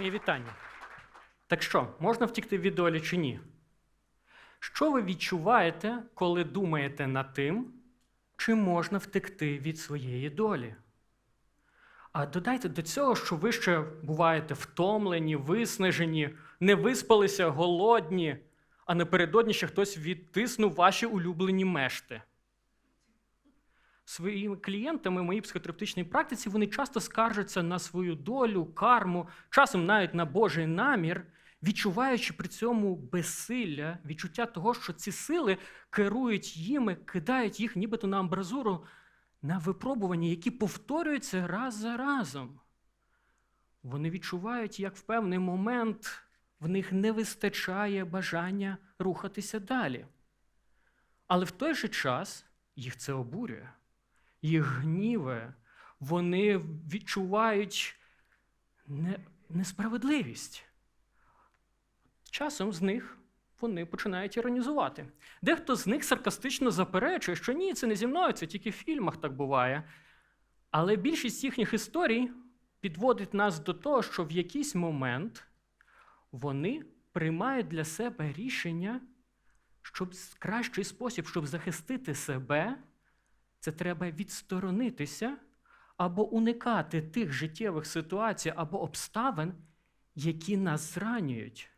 Моє вітання. Так що, можна втікти від долі чи ні? Що ви відчуваєте, коли думаєте над тим, чи можна втекти від своєї долі? А додайте до цього, що ви ще буваєте втомлені, виснажені, не виспалися, голодні, а напередодні ще хтось відтиснув ваші улюблені мешти. Своїми клієнтами в моїй психотерапевтичній практиці вони часто скаржаться на свою долю, карму, часом навіть на Божий намір, відчуваючи при цьому безсилля, відчуття того, що ці сили керують їми, кидають їх нібито на амбразуру на випробування, які повторюються раз за разом. Вони відчувають, як в певний момент в них не вистачає бажання рухатися далі. Але в той же час їх це обурює, їх гніве, вони відчувають не- несправедливість. Часом з них вони починають іронізувати. Дехто з них саркастично заперечує, що ні, це не зі мною, це тільки в фільмах так буває. Але більшість їхніх історій підводить нас до того, що в якийсь момент вони приймають для себе рішення, щоб кращий спосіб, щоб захистити себе, це треба відсторонитися або уникати тих життєвих ситуацій або обставин, які нас зранюють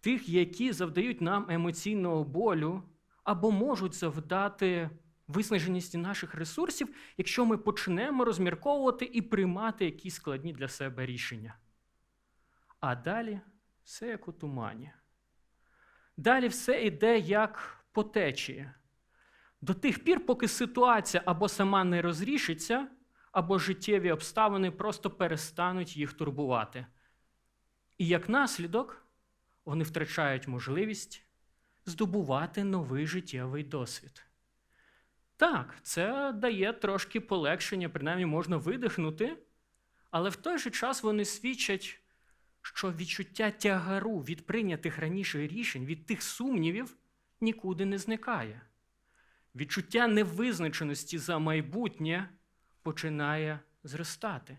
тих, які завдають нам емоційного болю, або можуть завдати виснаженості наших ресурсів, якщо ми почнемо розмірковувати і приймати якісь складні для себе рішення. А далі все як у тумані. Далі все йде як по течії. До тих пір, поки ситуація або сама не розрішиться, або життєві обставини просто перестануть їх турбувати. І як наслідок, вони втрачають можливість здобувати новий життєвий досвід. Так, це дає трошки полегшення, принаймні можна видихнути, але в той же час вони свідчать, що відчуття тягару від прийнятих раніше рішень, від тих сумнівів нікуди не зникає. Відчуття невизначеності за майбутнє починає зростати.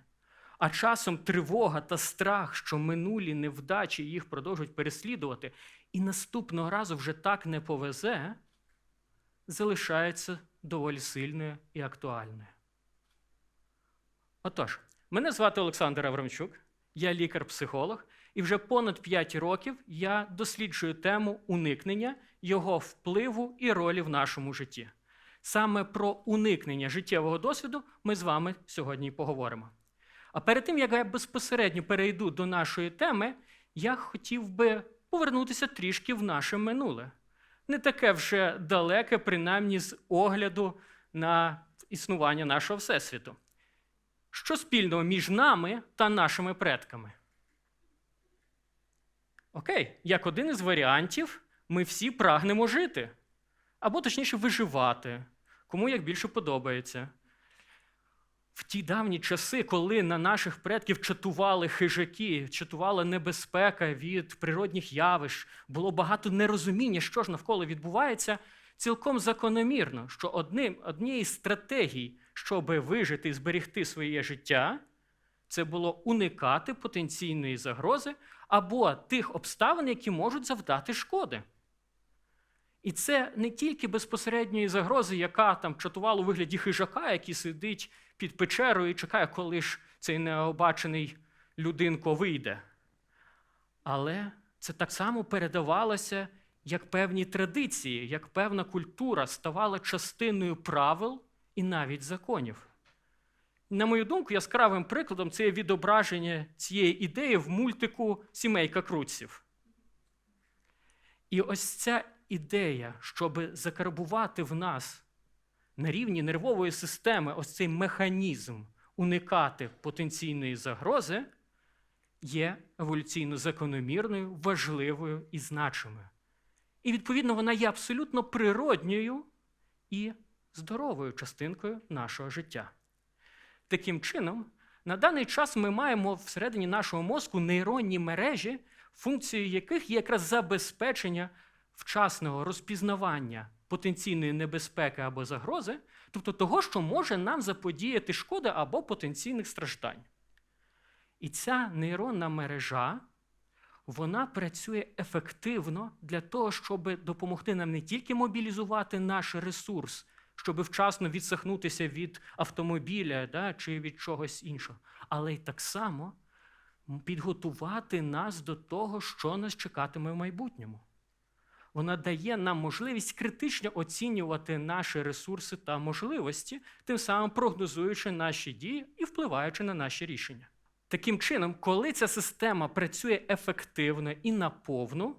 А часом тривога та страх, що минулі невдачі їх продовжують переслідувати, і наступного разу вже так не повезе, залишається доволі сильною і актуальною. Отож, мене звати Олександр Аврамчук, я лікар-психолог, і вже понад 5 років я досліджую тему уникнення, його впливу і ролі в нашому житті. Саме про уникнення життєвого досвіду ми з вами сьогодні й поговоримо. А перед тим, як я безпосередньо перейду до нашої теми, я хотів би повернутися трішки в наше минуле. Не таке вже далеке, принаймні з огляду на існування нашого Всесвіту. Що спільного між нами та нашими предками? Окей, як один із варіантів, ми всі прагнемо жити. Або точніше виживати, кому як більше подобається. В ті давні часи, коли на наших предків чатували хижаки, чатувала небезпека від природних явищ, було багато нерозуміння, що ж навколо відбувається, цілком закономірно, що одним, однією з стратегій, щоб вижити і зберегти своє життя, це було уникати потенційної загрози або тих обставин, які можуть завдати шкоди. І це не тільки безпосередньої загрози, яка там чатувала у вигляді хижака, який сидить під печерою і чекає, коли ж цей необачений людинко вийде. Але це так само передавалося як певні традиції, як певна культура ставала частиною правил і навіть законів. На мою думку, яскравим прикладом це є відображення цієї ідеї в мультику Сімейка Круців. І ось ця ідея, щоб закарбувати в нас на рівні нервової системи ось цей механізм уникати потенційної загрози, є еволюційно закономірною, важливою і значимою. І, відповідно, вона є абсолютно природньою і здоровою частинкою нашого життя. Таким чином, на даний час ми маємо всередині нашого мозку нейронні мережі, функцією яких є якраз забезпечення вчасного розпізнавання потенційної небезпеки або загрози, тобто того, що може нам заподіяти шкоди або потенційних страждань. І ця нейронна мережа вона працює ефективно для того, щоб допомогти нам не тільки мобілізувати наш ресурс, щоб вчасно відсахнутися від автомобіля да, чи від чогось іншого, але й так само підготувати нас до того, що нас чекатиме в майбутньому. Вона дає нам можливість критично оцінювати наші ресурси та можливості, тим самим прогнозуючи наші дії і впливаючи на наші рішення. Таким чином, коли ця система працює ефективно і наповну,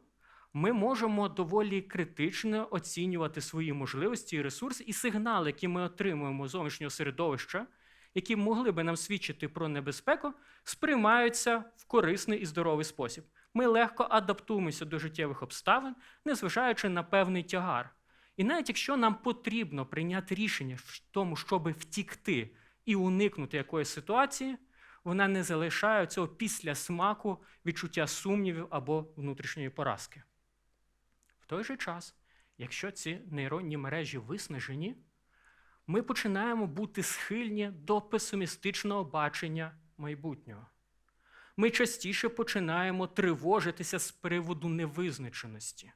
ми можемо доволі критично оцінювати свої можливості і ресурси, і сигнали, які ми отримуємо зовнішнього середовища, які могли би нам свідчити про небезпеку, сприймаються в корисний і здоровий спосіб. Ми легко адаптуємося до життєвих обставин, незважаючи на певний тягар. І навіть якщо нам потрібно прийняти рішення в тому, щоб втікти і уникнути якоїсь ситуації, вона не залишає цього після смаку відчуття сумнівів або внутрішньої поразки. Той же час, якщо ці нейронні мережі виснажені, ми починаємо бути схильні до песимістичного бачення майбутнього. Ми частіше починаємо тривожитися з приводу невизначеності.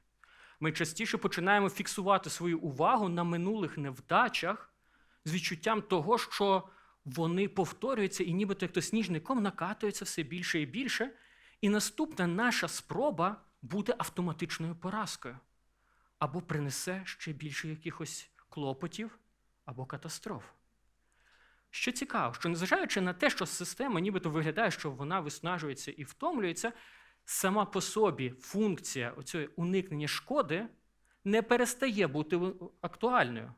Ми частіше починаємо фіксувати свою увагу на минулих невдачах з відчуттям того, що вони повторюються і нібито як то сніжником накатуються все більше і більше. І наступна наша спроба буде автоматичною поразкою або принесе ще більше якихось клопотів або катастроф. Що цікаво, що незважаючи на те, що система нібито виглядає, що вона виснажується і втомлюється, сама по собі функція оцього уникнення шкоди не перестає бути актуальною.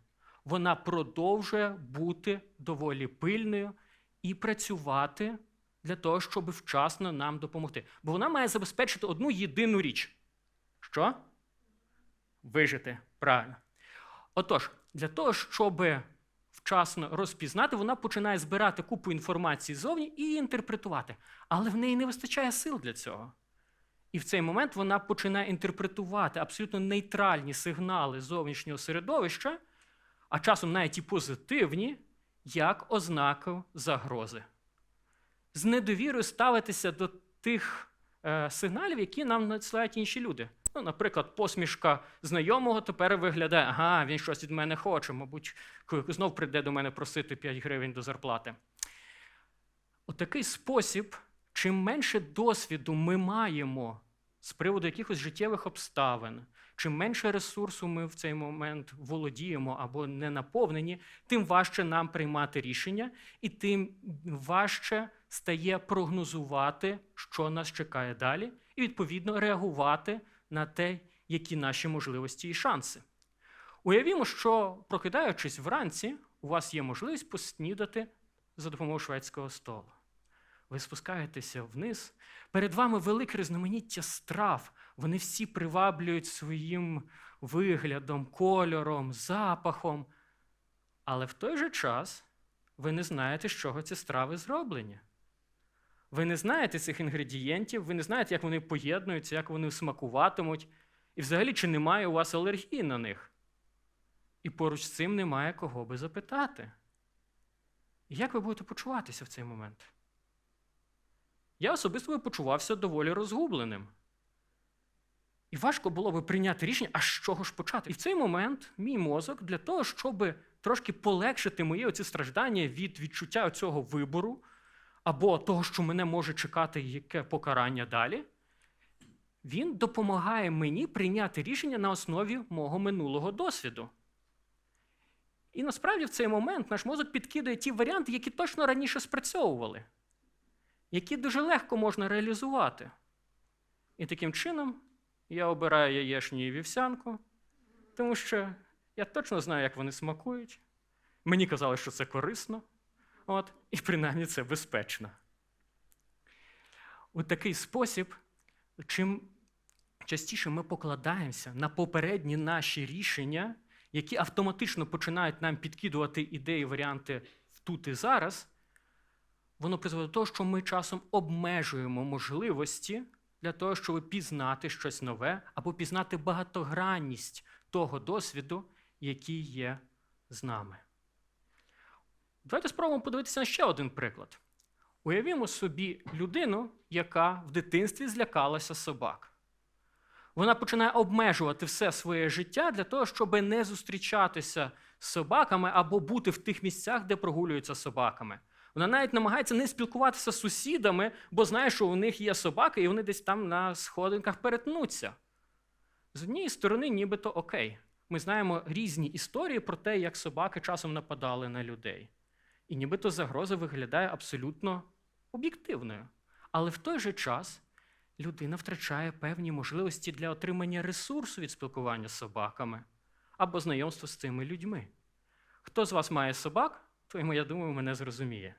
Вона продовжує бути доволі пильною і працювати для того, щоб вчасно нам допомогти. Бо вона має забезпечити одну єдину річ. Що? Вижити. Правильно. Отож, для того, щоб вчасно розпізнати, вона починає збирати купу інформації ззовні і інтерпретувати. Але в неї не вистачає сил для цього. І в цей момент вона починає інтерпретувати абсолютно нейтральні сигнали зовнішнього середовища, а часом навіть і позитивні, як ознаку загрози. З недовірою ставитися до тих е, сигналів, які нам надсилають інші люди. Ну, Наприклад, посмішка знайомого тепер виглядає, ага, він щось від мене хоче, мабуть, знов прийде до мене просити 5 гривень до зарплати. У такий спосіб, чим менше досвіду ми маємо з приводу якихось життєвих обставин, чим менше ресурсу ми в цей момент володіємо або не наповнені, тим важче нам приймати рішення, і тим важче стає прогнозувати, що нас чекає далі, і відповідно реагувати на те, які наші можливості і шанси. Уявімо, що, прокидаючись вранці, у вас є можливість поснідати за допомогою шведського столу. Ви спускаєтеся вниз, перед вами велике різноманіття страв. Вони всі приваблюють своїм виглядом, кольором, запахом. Але в той же час ви не знаєте, з чого ці страви зроблені. Ви не знаєте цих інгредієнтів, ви не знаєте, як вони поєднуються, як вони смакуватимуть, і взагалі, чи немає у вас алергії на них. І поруч з цим немає кого би запитати. Як ви будете почуватися в цей момент? Я особисто почувався доволі розгубленим. І важко було би прийняти рішення, а з чого ж почати. І в цей момент мій мозок для того, щоб трошки полегшити мої оці страждання від відчуття цього вибору, або того, що мене може чекати яке покарання далі, він допомагає мені прийняти рішення на основі мого минулого досвіду. І насправді в цей момент наш мозок підкидає ті варіанти, які точно раніше спрацьовували, які дуже легко можна реалізувати. І таким чином я обираю яєшню і вівсянку, тому що я точно знаю, як вони смакують. Мені казали, що це корисно. От, І принаймні це безпечно. У такий спосіб, чим частіше ми покладаємося на попередні наші рішення, які автоматично починають нам підкидувати ідеї, варіанти тут і зараз, воно призводить до того, що ми часом обмежуємо можливості для того, щоб пізнати щось нове або пізнати багатогранність того досвіду, який є з нами. Давайте спробуємо подивитися на ще один приклад. Уявімо собі людину, яка в дитинстві злякалася собак. Вона починає обмежувати все своє життя для того, щоб не зустрічатися з собаками або бути в тих місцях, де прогулюються собаками. Вона навіть намагається не спілкуватися з сусідами, бо знає, що у них є собаки, і вони десь там на сходинках перетнуться. З однієї сторони, нібито окей. Ми знаємо різні історії про те, як собаки часом нападали на людей. І нібито загроза виглядає абсолютно об'єктивною. Але в той же час людина втрачає певні можливості для отримання ресурсу від спілкування з собаками або знайомства з цими людьми. Хто з вас має собак, той, я думаю, мене зрозуміє.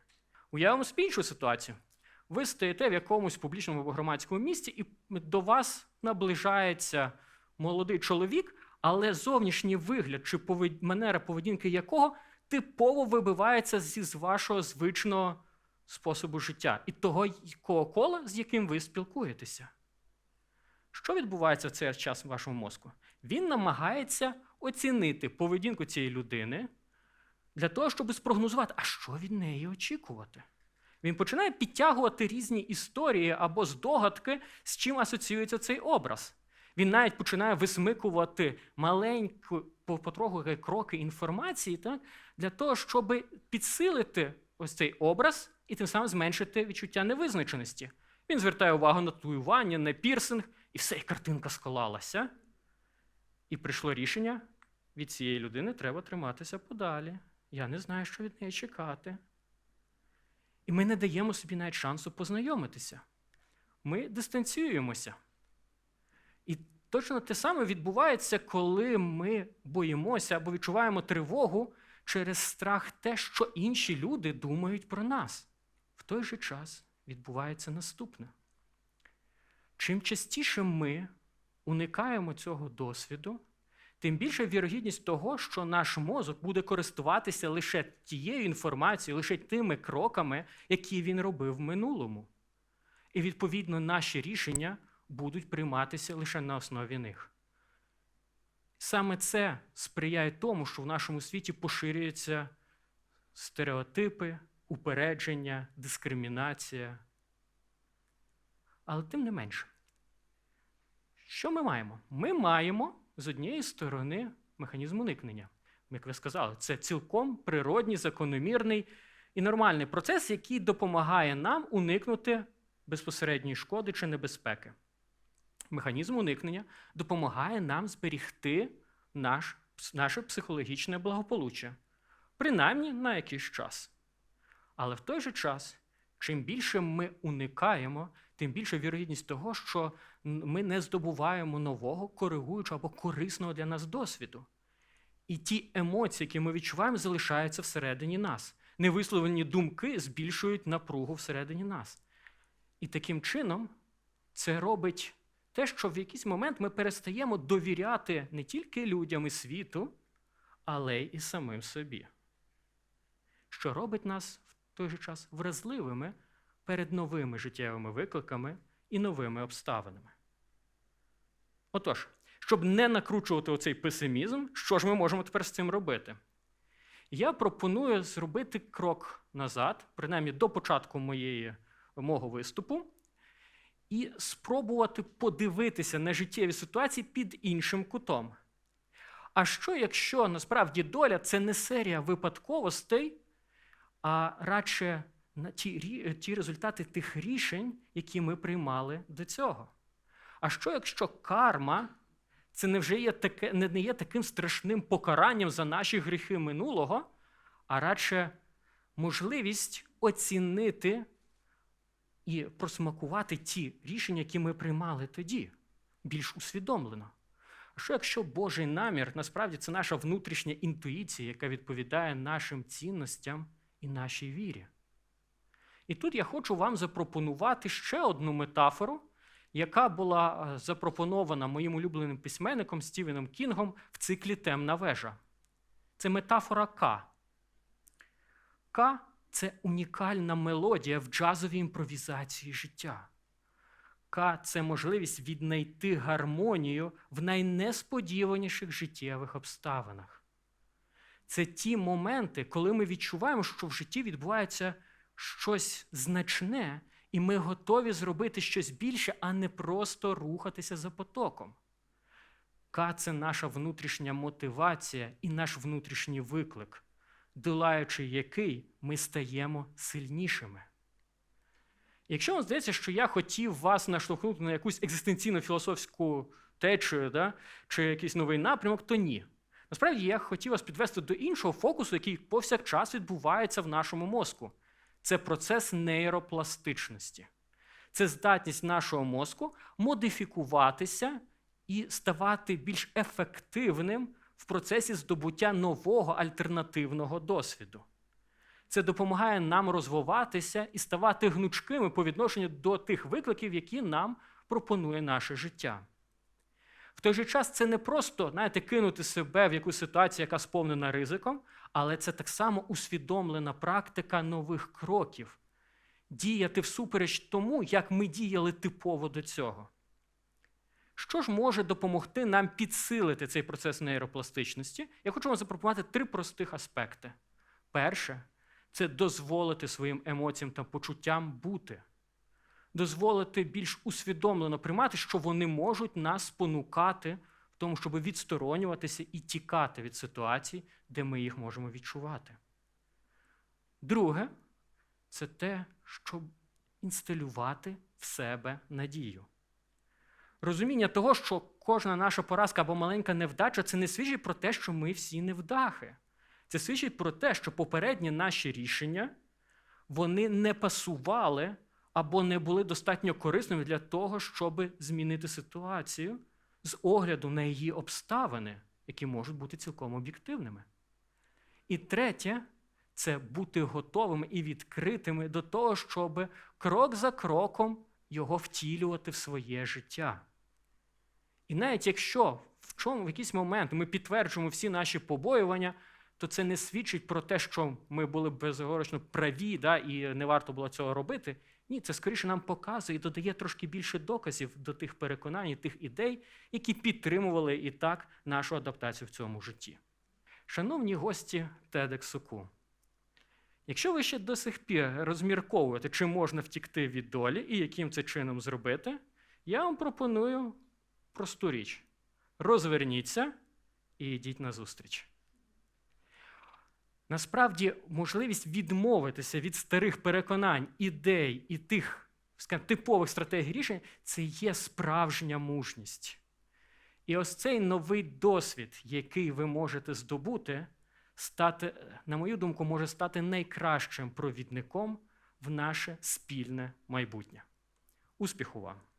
Уявимо собі іншу ситуацію. Ви стоїте в якомусь публічному або громадському місці, і до вас наближається молодий чоловік, але зовнішній вигляд чи повед... манера поведінки якого типово вибивається з вашого звичного способу життя і того кола, з яким ви спілкуєтеся. Що відбувається в цей час в вашому мозку? Він намагається оцінити поведінку цієї людини для того, щоб спрогнозувати, а що від неї очікувати. Він починає підтягувати різні історії або здогадки, з чим асоціюється цей образ. Він навіть починає висмикувати маленькі потроху кроки інформації так, для того, щоб підсилити ось цей образ і тим самим зменшити відчуття невизначеності. Він звертає увагу на татуювання, на пірсинг, і все, і картинка склалася. І прийшло рішення: від цієї людини треба триматися подалі. Я не знаю, що від неї чекати. І ми не даємо собі навіть шансу познайомитися. Ми дистанціюємося. І точно те саме відбувається, коли ми боїмося або відчуваємо тривогу через страх те, що інші люди думають про нас. В той же час відбувається наступне. Чим частіше ми уникаємо цього досвіду, тим більша вірогідність того, що наш мозок буде користуватися лише тією інформацією, лише тими кроками, які він робив в минулому. І, відповідно, наші рішення будуть прийматися лише на основі них. Саме це сприяє тому, що в нашому світі поширюються стереотипи, упередження, дискримінація. Але тим не менше, що ми маємо? Ми маємо з однієї сторони механізм уникнення. Як ви сказали, це цілком природній, закономірний і нормальний процес, який допомагає нам уникнути безпосередньої шкоди чи небезпеки. Механізм уникнення допомагає нам зберігти наш, наше психологічне благополуччя, принаймні на якийсь час. Але в той же час, чим більше ми уникаємо, тим більша вірогідність того, що ми не здобуваємо нового, коригуючого або корисного для нас досвіду. І ті емоції, які ми відчуваємо, залишаються всередині нас. Невисловлені думки збільшують напругу всередині нас. І таким чином це робить те, що в якийсь момент ми перестаємо довіряти не тільки людям і світу, але й самим собі. Що робить нас в той же час вразливими перед новими життєвими викликами і новими обставинами. Отож, щоб не накручувати оцей песимізм, що ж ми можемо тепер з цим робити? Я пропоную зробити крок назад, принаймні до початку моєї, мого виступу, і спробувати подивитися на життєві ситуації під іншим кутом. А що, якщо насправді доля це не серія випадковостей, а радше ті, ті результати тих рішень, які ми приймали до цього? А що, якщо карма це не вже є таке, не є таким страшним покаранням за наші гріхи минулого, а радше можливість оцінити і просмакувати ті рішення, які ми приймали тоді, більш усвідомлено. А що якщо Божий намір насправді це наша внутрішня інтуїція, яка відповідає нашим цінностям і нашій вірі? І тут я хочу вам запропонувати ще одну метафору, яка була е, запропонована моїм улюбленим письменником Стівеном Кінгом в циклі Темна вежа. Це метафора К. К це унікальна мелодія в джазовій імпровізації життя. К це можливість віднайти гармонію в найнесподіваніших життєвих обставинах. Це ті моменти, коли ми відчуваємо, що в житті відбувається щось значне, і ми готові зробити щось більше, а не просто рухатися за потоком. Ка це наша внутрішня мотивація і наш внутрішній виклик, долаючи який ми стаємо сильнішими. Якщо вам здається, що я хотів вас наштовхнути на якусь екзистенційну філософську течію да, чи якийсь новий напрямок, то ні. Насправді я хотів вас підвести до іншого фокусу, який повсякчас відбувається в нашому мозку. Це процес нейропластичності. Це здатність нашого мозку модифікуватися і ставати більш ефективним в процесі здобуття нового альтернативного досвіду. Це допомагає нам розвиватися і ставати гнучкими по відношенню до тих викликів, які нам пропонує наше життя. В той же час це не просто знаєте, кинути себе в якусь ситуацію, яка сповнена ризиком, але це так само усвідомлена практика нових кроків, діяти всупереч тому, як ми діяли типово до цього. Що ж може допомогти нам підсилити цей процес нейропластичності? Я хочу вам запропонувати три простих аспекти. Перше це дозволити своїм емоціям та почуттям бути, дозволити більш усвідомлено приймати, що вони можуть нас спонукати тому, щоб відсторонюватися і тікати від ситуацій, де ми їх можемо відчувати. Друге це те, щоб інсталювати в себе надію. Розуміння того, що кожна наша поразка або маленька невдача це не свідчить про те, що ми всі невдахи. Це свідчить про те, що попередні наші рішення вони не пасували або не були достатньо корисними для того, щоб змінити ситуацію з огляду на її обставини, які можуть бути цілком об'єктивними. І третє це бути готовими і відкритими до того, щоб крок за кроком його втілювати в своє життя. І навіть якщо в чому в якийсь момент ми підтверджуємо всі наші побоювання, то це не свідчить про те, що ми були безоговорочно праві, да, і не варто було цього робити. Ні, це скоріше нам показує і додає трошки більше доказів до тих переконань, тих ідей, які підтримували і так нашу адаптацію в цьому житті. Шановні гості TEDxUKU, якщо ви ще до сих пір розмірковуєте, чи можна втікти від долі і яким це чином зробити, я вам пропоную просту річ: розверніться і йдіть на зустріч. Насправді, можливість відмовитися від старих переконань, ідей і тих скажімо, типових стратегій рішень це є справжня мужність. І ось цей новий досвід, який ви можете здобути, стати, на мою думку, може стати найкращим провідником в наше спільне майбутнє. Успіху вам!